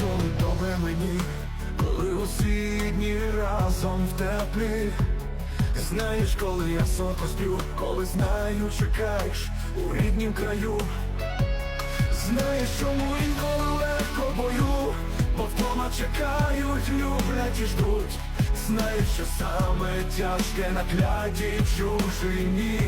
коли добре мені, коли усі дні разом в теплі. Знаєш, коли я сонко сплю, коли знаю, чекаєш у ріднім краю. Знаєш, чому інколи легко бою, бо вдома чекають, люблять і ждуть. Знаєш, що саме тяжке на кляді в чужині.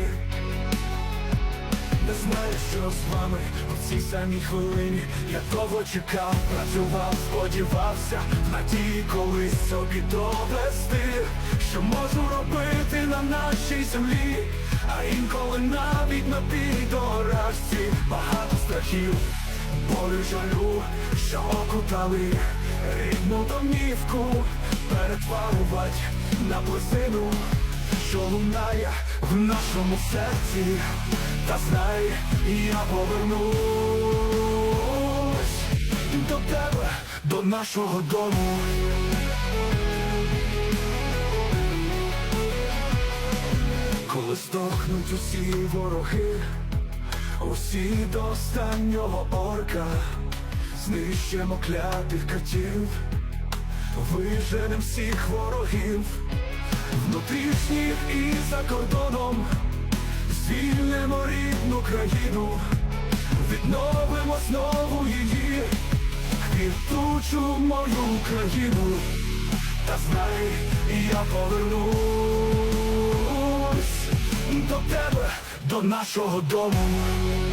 Не знаю, що з вами у цій самій хвилині. Я довго чекав, працював, сподівався надії колись собі довести Що можу робити на нашій землі. А інколи навіть на тій дорожці Багато страхів, болю жалю, що окутали Рідну домівку. Перетворювать на плесину що лунає в нашому серці, та знай, я повернусь до тебе, до нашого дому. Коли здохнуть усі вороги, усі до останнього орка, знищимо клятих катів, виженем всіх ворогів внутрішніх і за кордоном, звільнимо рідну країну, відновимо знову її, квітучу мою країну, та знай, я повернусь до тебе, до нашого дому.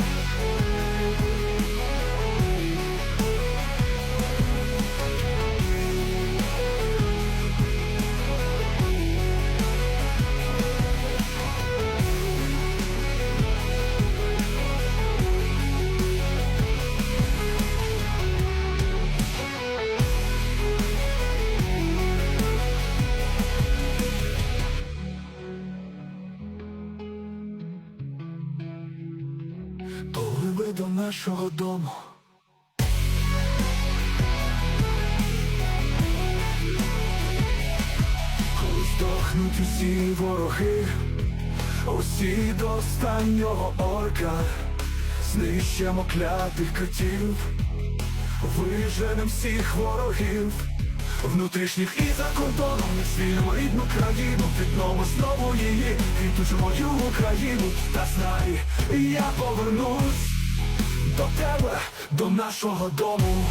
Пливи до нашого дому. Коли здохнуть усі вороги, усі до останнього орка, знищимо клятих котів, виженем всіх ворогів. Внутрішніх і за кордоном звільнимо рідну країну, відномо знову її, квітучу мою Україну, та знай, я повернусь до тебе, до нашого дому.